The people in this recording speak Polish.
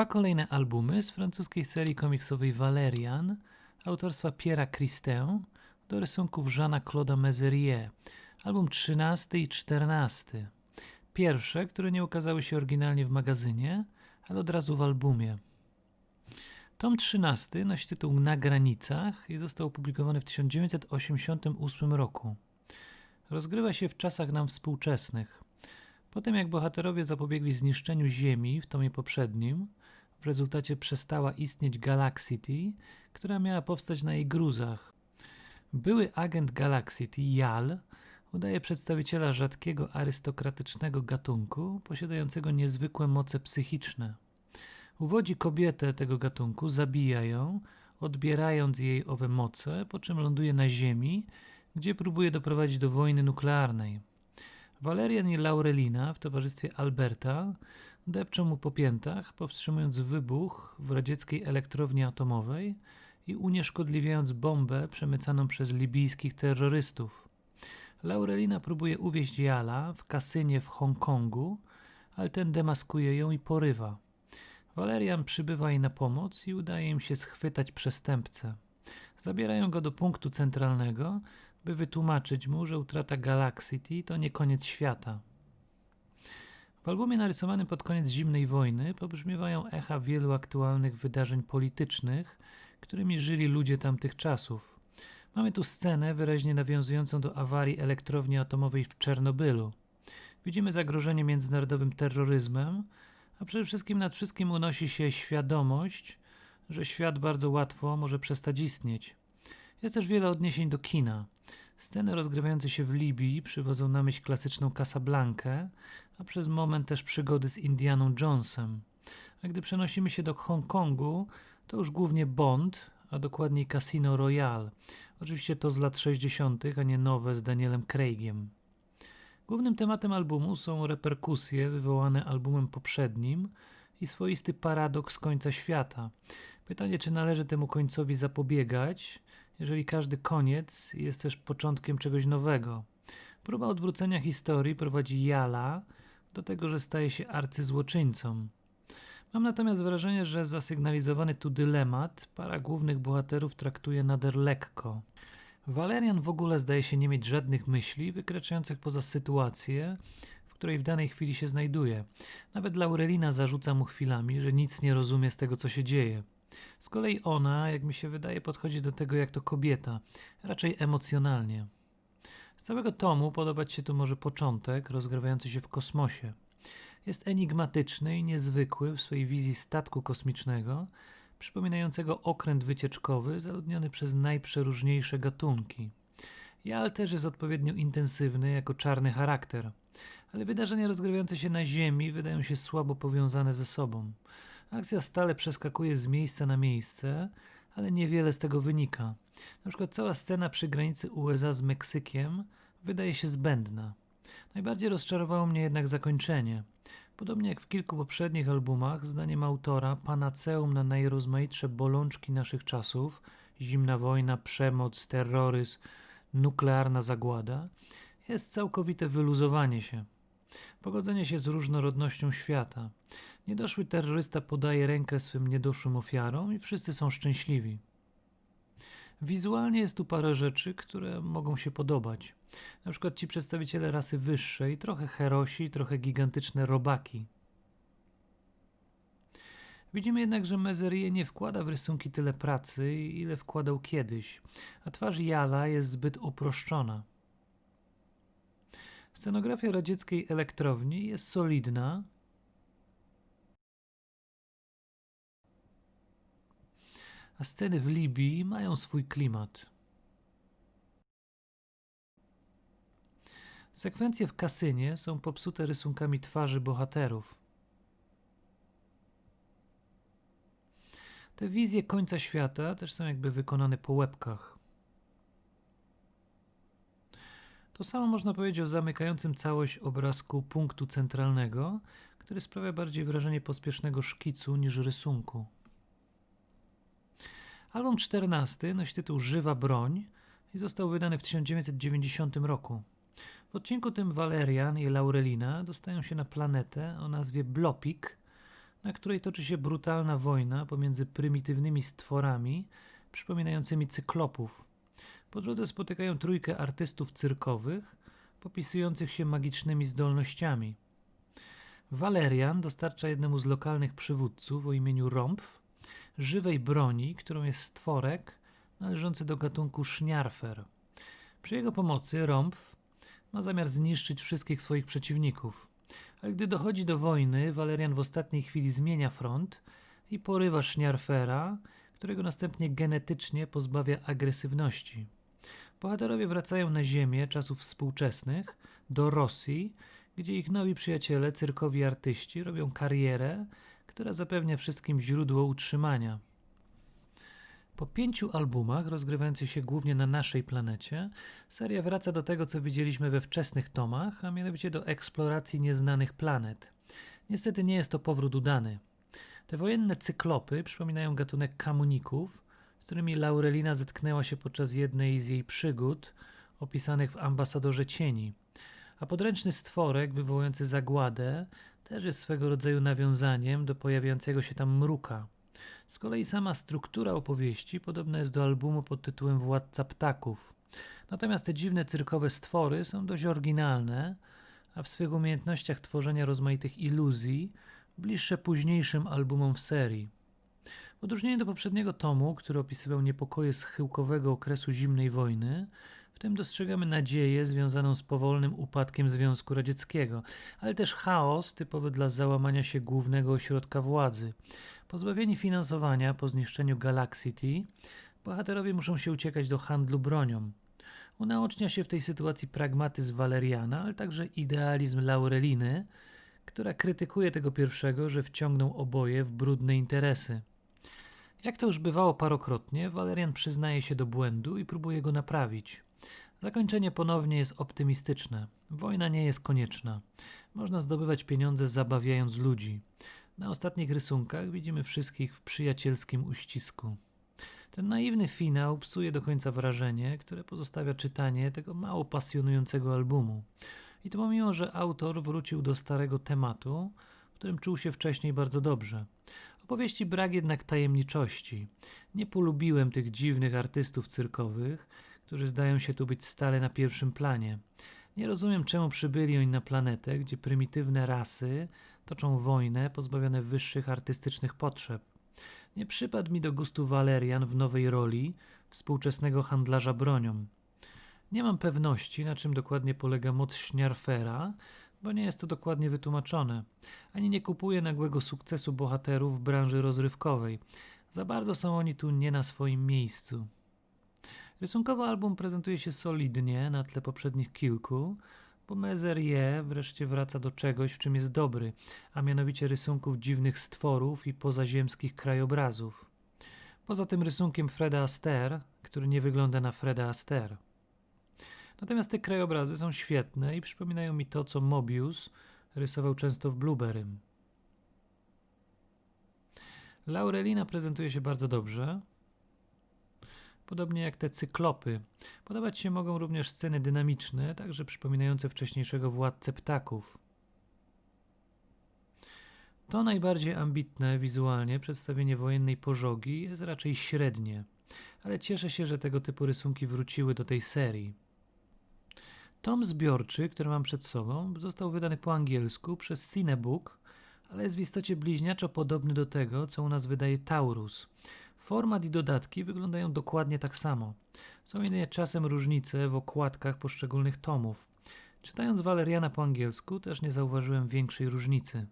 Dwa kolejne albumy z francuskiej serii komiksowej Valerian autorstwa Pierre'a Christin do rysunków Jeana Claude'a Mezerier, album 13 i 14. Pierwsze, które nie ukazały się oryginalnie w magazynie, ale od razu w albumie. Tom 13 nosi tytuł Na granicach i został opublikowany w 1988 roku. Rozgrywa się w czasach nam współczesnych. Po tym jak bohaterowie zapobiegli zniszczeniu Ziemi w tomie poprzednim, w rezultacie przestała istnieć Galaxity, która miała powstać na jej gruzach. Były agent Galaxity, Jal, udaje przedstawiciela rzadkiego arystokratycznego gatunku, posiadającego niezwykłe moce psychiczne. Uwodzi kobietę tego gatunku, zabija ją, odbierając jej owe moce, po czym ląduje na Ziemi, gdzie próbuje doprowadzić do wojny nuklearnej. Valerian i Laurelina w towarzystwie Alberta depczą mu po piętach, powstrzymując wybuch w radzieckiej elektrowni atomowej i unieszkodliwiając bombę przemycaną przez libijskich terrorystów. Laurelina próbuje uwieźć Jala w kasynie w Hongkongu, ale ten demaskuje ją i porywa. Valerian przybywa jej na pomoc i udaje im się schwytać przestępcę. Zabierają go do punktu centralnego, by wytłumaczyć mu, że utrata Galaxity to nie koniec świata. W albumie narysowanym pod koniec zimnej wojny pobrzmiewają echa wielu aktualnych wydarzeń politycznych, którymi żyli ludzie tamtych czasów. Mamy tu scenę wyraźnie nawiązującą do awarii elektrowni atomowej w Czernobylu. Widzimy zagrożenie międzynarodowym terroryzmem, a przede wszystkim nad wszystkim unosi się świadomość, że świat bardzo łatwo może przestać istnieć. Jest też wiele odniesień do kina. Sceny rozgrywające się w Libii przywodzą na myśl klasyczną Casablankę, a przez moment też przygody z Indianą Jonesem. A gdy przenosimy się do Hongkongu, to już głównie Bond, a dokładniej Casino Royale. Oczywiście to z lat 60., a nie nowe z Danielem Craigiem. Głównym tematem albumu są reperkusje wywołane albumem poprzednim i swoisty paradoks końca świata. Pytanie, czy należy temu końcowi zapobiegać, jeżeli każdy koniec jest też początkiem czegoś nowego. Próba odwrócenia historii prowadzi Jala do tego, że staje się arcyzłoczyńcą. Mam natomiast wrażenie, że zasygnalizowany tu dylemat para głównych bohaterów traktuje nader lekko. Valerian w ogóle zdaje się nie mieć żadnych myśli wykraczających poza sytuację, w której w danej chwili się znajduje. Nawet Laurelina zarzuca mu chwilami, że nic nie rozumie z tego, co się dzieje. Z kolei ona, jak mi się wydaje, podchodzi do tego jak to kobieta, raczej emocjonalnie. Z całego tomu podobać się tu może początek, rozgrywający się w kosmosie. Jest enigmatyczny i niezwykły w swojej wizji statku kosmicznego, przypominającego okręt wycieczkowy zaludniony przez najprzeróżniejsze gatunki. Jal też jest odpowiednio intensywny jako czarny charakter, ale wydarzenia rozgrywające się na Ziemi wydają się słabo powiązane ze sobą. Akcja stale przeskakuje z miejsca na miejsce, ale niewiele z tego wynika. Na przykład cała scena przy granicy USA z Meksykiem wydaje się zbędna. Najbardziej rozczarowało mnie jednak zakończenie. Podobnie jak w kilku poprzednich albumach, zdaniem autora, panaceum na najrozmaitsze bolączki naszych czasów zimna wojna, przemoc, terroryzm, nuklearna zagłada jest całkowite wyluzowanie się. Pogodzenie się z różnorodnością świata. Niedoszły terrorysta podaje rękę swym niedoszłym ofiarom i wszyscy są szczęśliwi. Wizualnie jest tu parę rzeczy, które mogą się podobać. Na przykład ci przedstawiciele rasy wyższej, trochę herosi, trochę gigantyczne robaki. Widzimy jednak, że Mezerie nie wkłada w rysunki tyle pracy, ile wkładał kiedyś, a twarz Jala jest zbyt uproszczona. Scenografia radzieckiej elektrowni jest solidna, a sceny w Libii mają swój klimat. Sekwencje w kasynie są popsute rysunkami twarzy bohaterów. Te wizje końca świata też są jakby wykonane po łebkach. To samo można powiedzieć o zamykającym całość obrazku punktu centralnego, który sprawia bardziej wrażenie pospiesznego szkicu niż rysunku. Album 14 nosi tytuł Żywa Broń i został wydany w 1990 roku. W odcinku tym Valerian i Laurelina dostają się na planetę o nazwie Blopik, na której toczy się brutalna wojna pomiędzy prymitywnymi stworami przypominającymi cyklopów. Po drodze spotykają trójkę artystów cyrkowych popisujących się magicznymi zdolnościami. Walerian dostarcza jednemu z lokalnych przywódców o imieniu Rompf żywej broni, którą jest stworek należący do gatunku szniarfer. Przy jego pomocy Rompf ma zamiar zniszczyć wszystkich swoich przeciwników. Ale gdy dochodzi do wojny, Walerian w ostatniej chwili zmienia front i porywa szniarfera, którego następnie genetycznie pozbawia agresywności. Bohaterowie wracają na ziemię czasów współczesnych, do Rosji, gdzie ich nowi przyjaciele, cyrkowi artyści, robią karierę, która zapewnia wszystkim źródło utrzymania. Po pięciu albumach, rozgrywających się głównie na naszej planecie, seria wraca do tego, co widzieliśmy we wczesnych tomach, a mianowicie do eksploracji nieznanych planet. Niestety nie jest to powrót udany. Te wojenne cyklopy przypominają gatunek kamuników, którymi Laurelina zetknęła się podczas jednej z jej przygód opisanych w Ambasadorze Cieni. A podręczny stworek wywołujący zagładę też jest swego rodzaju nawiązaniem do pojawiającego się tam mruka. Z kolei sama struktura opowieści podobna jest do albumu pod tytułem Władca Ptaków. Natomiast te dziwne cyrkowe stwory są dość oryginalne, a w swych umiejętnościach tworzenia rozmaitych iluzji bliższe późniejszym albumom w serii. W odróżnieniu do poprzedniego tomu, który opisywał niepokoje schyłkowego okresu zimnej wojny, w tym dostrzegamy nadzieję związaną z powolnym upadkiem Związku Radzieckiego, ale też chaos typowy dla załamania się głównego ośrodka władzy. Pozbawieni finansowania po zniszczeniu Galaxity, bohaterowie muszą się uciekać do handlu bronią. Unaocznia się w tej sytuacji pragmatyzm Waleriana, ale także idealizm Laureliny, która krytykuje tego pierwszego, że wciągnął oboje w brudne interesy. Jak to już bywało parokrotnie, Walerian przyznaje się do błędu i próbuje go naprawić. Zakończenie ponownie jest optymistyczne. Wojna nie jest konieczna. Można zdobywać pieniądze zabawiając ludzi. Na ostatnich rysunkach widzimy wszystkich w przyjacielskim uścisku. Ten naiwny finał psuje do końca wrażenie, które pozostawia czytanie tego mało pasjonującego albumu. I to pomimo, że autor wrócił do starego tematu, w którym czuł się wcześniej bardzo dobrze. Opowieści brak jednak tajemniczości. Nie polubiłem tych dziwnych artystów cyrkowych, którzy zdają się tu być stale na pierwszym planie. Nie rozumiem, czemu przybyli oni na planetę, gdzie prymitywne rasy toczą wojnę pozbawione wyższych artystycznych potrzeb. Nie przypadł mi do gustu Walerian w nowej roli współczesnego handlarza bronią. Nie mam pewności, na czym dokładnie polega moc Schniarfera, bo nie jest to dokładnie wytłumaczone. Ani nie kupuję nagłego sukcesu bohaterów w branży rozrywkowej. Za bardzo są oni tu nie na swoim miejscu. Rysunkowo album prezentuje się solidnie na tle poprzednich kilku, bo Mezerie wreszcie wraca do czegoś, w czym jest dobry, a mianowicie rysunków dziwnych stworów i pozaziemskich krajobrazów. Poza tym rysunkiem Freda Astaire, który nie wygląda na Freda Astaire. Natomiast te krajobrazy są świetne i przypominają mi to, co Mobius rysował często w Blueberrym. Laurelina prezentuje się bardzo dobrze, podobnie jak te cyklopy. Podobać się mogą również sceny dynamiczne, także przypominające wcześniejszego władcę ptaków. To najbardziej ambitne wizualnie przedstawienie wojennej pożogi jest raczej średnie, ale cieszę się, że tego typu rysunki wróciły do tej serii. Tom zbiorczy, który mam przed sobą, został wydany po angielsku przez Cinebook, ale jest w istocie bliźniaczo podobny do tego, co u nas wydaje Taurus. Format i dodatki wyglądają dokładnie tak samo. Są jedynie czasem różnice w okładkach poszczególnych tomów. Czytając Waleriana po angielsku też nie zauważyłem większej różnicy.